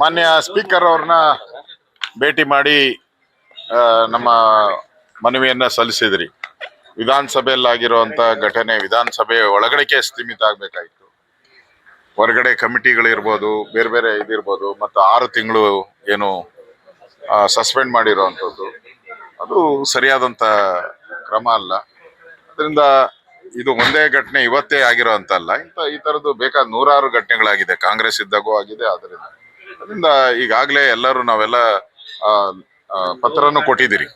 ಮಾನ್ಯ ಸ್ಪೀಕರ್ ಅವ್ರನ್ನ ಭೇಟಿ ಮಾಡಿ ನಮ್ಮ ಮನವಿಯನ್ನ ಸಲ್ಲಿಸಿದ್ರಿ. ವಿಧಾನಸಭೆಯಲ್ಲಾಗಿರುವಂತ ಘಟನೆ ವಿಧಾನಸಭೆ ಒಳಗಡೆಗೆ ಸೀಮಿತ ಆಗ್ಬೇಕಾಯ್ತು. ಹೊರಗಡೆ ಕಮಿಟಿಗಳಿರ್ಬೋದು ಬೇರೆ ಬೇರೆ ಇದಿರ್ಬೋದು, ಮತ್ತು ಆರು ತಿಂಗಳು ಏನು ಸಸ್ಪೆಂಡ್ ಮಾಡಿರೋವಂಥದ್ದು. ಅದು ಸರಿಯಾದಂಥ ಕ್ರಮ ಅಲ್ಲ. ಅದರಿಂದ ಇದು ಒಂದೇ ಘಟನೆ ಇವತ್ತೇ ಆಗಿರೋ ಅಂತ ಅಲ್ಲ ಇಂಥ ಈ ತರದ್ದು ಬೇಕಾದ ನೂರಾರು ಘಟನೆಗಳಾಗಿದೆ. ಕಾಂಗ್ರೆಸ್ ಇದ್ದಾಗೂ ಆಗಿದೆ ಅದರಿಂದ ಅದರಿಂದ ಈಗಾಗಲೇ ಎಲ್ಲರೂ ನಾವೆಲ್ಲ ಪತ್ರನೂ ಕೊಟ್ಟಿದ್ದೀರಿ.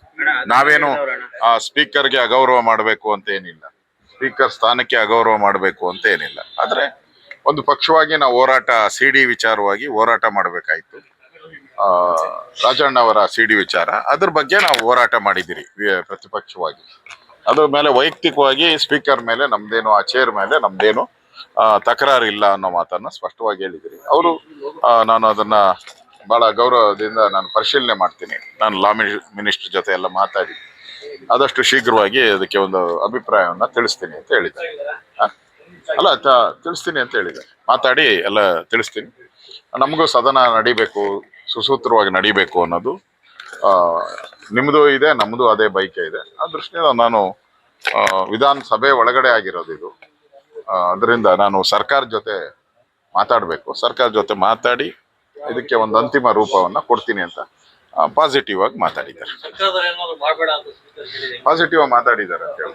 ನಾವೇನು ಆ ಸ್ಪೀಕರ್ಗೆ ಅಗೌರವ ಮಾಡಬೇಕು ಅಂತ ಏನಿಲ್ಲ. ಸ್ಪೀಕರ್ ಸ್ಥಾನಕ್ಕೆ ಅಗೌರವ ಮಾಡಬೇಕು ಅಂತ ಏನಿಲ್ಲ. ಆದ್ರೆ ಒಂದು ಪಕ್ಷವಾಗಿ ನಾವು ಹೋರಾಟ ಸಿ ಡಿ ವಿಚಾರವಾಗಿ ಹೋರಾಟ ಮಾಡಬೇಕಾಯ್ತು. ಆ, ರಾಜಣ್ಣ ಅವರ ಸಿ ಡಿ ವಿಚಾರ. ಅದ್ರ ಬಗ್ಗೆ ನಾವು ಹೋರಾಟ ಮಾಡಿದ್ದೀರಿ ಪ್ರತಿಪಕ್ಷವಾಗಿ. ಅದ್ರ ಮೇಲೆ ವೈಯಕ್ತಿಕವಾಗಿ ಸ್ಪೀಕರ್ ಮೇಲೆ ನಮ್ದೇನು ಆ ಚೇರ್ ಮೇಲೆ ನಮ್ದೇನು ತಕರಾರು ಇಲ್ಲ ಅನ್ನೋ ಮಾತನ್ನ ಸ್ಪಷ್ಟವಾಗಿ ಹೇಳಿದಿರಿ. ಅವರು ನಾನು ಅದನ್ನ ಬಹಳ ಗೌರವದಿಂದ ನಾನು ಪರಿಶೀಲನೆ ಮಾಡ್ತೀನಿ. ನಾನು ಲಾ ಮಿನಿಸ್ಟರ್ ಜೊತೆ ಎಲ್ಲ ಮಾತಾಡಿ ಆದಷ್ಟು ಶೀಘ್ರವಾಗಿ ಅದಕ್ಕೆ ಒಂದು ಅಭಿಪ್ರಾಯವನ್ನ ತಿಳಿಸ್ತೀನಿ ಅಂತ ಹೇಳಿದ್ದಾರೆ. ಆ? ಅಲ್ಲ ತಿಳಿಸ್ತೀನಿ ಅಂತ ಹೇಳಿದ್ದಾರೆ. ಮಾತಾಡಿ ಎಲ್ಲ ತಿಳಿಸ್ತೀನಿ. ನಮಗೂ ಸದನ ನಡಿಬೇಕು ಸುಸೂತ್ರವಾಗಿ ನಡಿಬೇಕು ಅನ್ನೋದು ಆ, ನಿಮ್ದು ಇದೆ ನಮ್ಮದು ಅದೇ ಬೈಕೆ ಇದೆ. ಆ ದೃಷ್ಟಿಯಿಂದ ನಾನು ವಿಧಾನಸಭೆ ಒಳಗಡೆ ಆಗಿರೋದು ಇದು. ಅದರಿಂದ ನಾನು ಸರ್ಕಾರ ಜೊತೆ ಮಾತಾಡಬೇಕು. ಸರ್ಕಾರ ಜೊತೆ ಮಾತಾಡಿ ಇದಕ್ಕೆ ಒಂದು ಅಂತಿಮ ರೂಪವನ್ನು ಕೊಡ್ತೀನಿ ಅಂತ ಪಾಸಿಟಿವ್ ಆಗಿ ಮಾತಾಡಿದ್ದಾರೆ. ಸರ್ಕಾರದಲ್ಲಿ ಏನಾದ್ರು ಮಾಡಬೇಡ ಅಂತ ಸ್ಪೀಕರ್ ಹೇಳಿದೆ ಪಾಸಿಟಿವ್ ಆಗಿ ಮಾತಾಡಿದ್ದಾರೆ ಅಂತ ಹೇಳಿ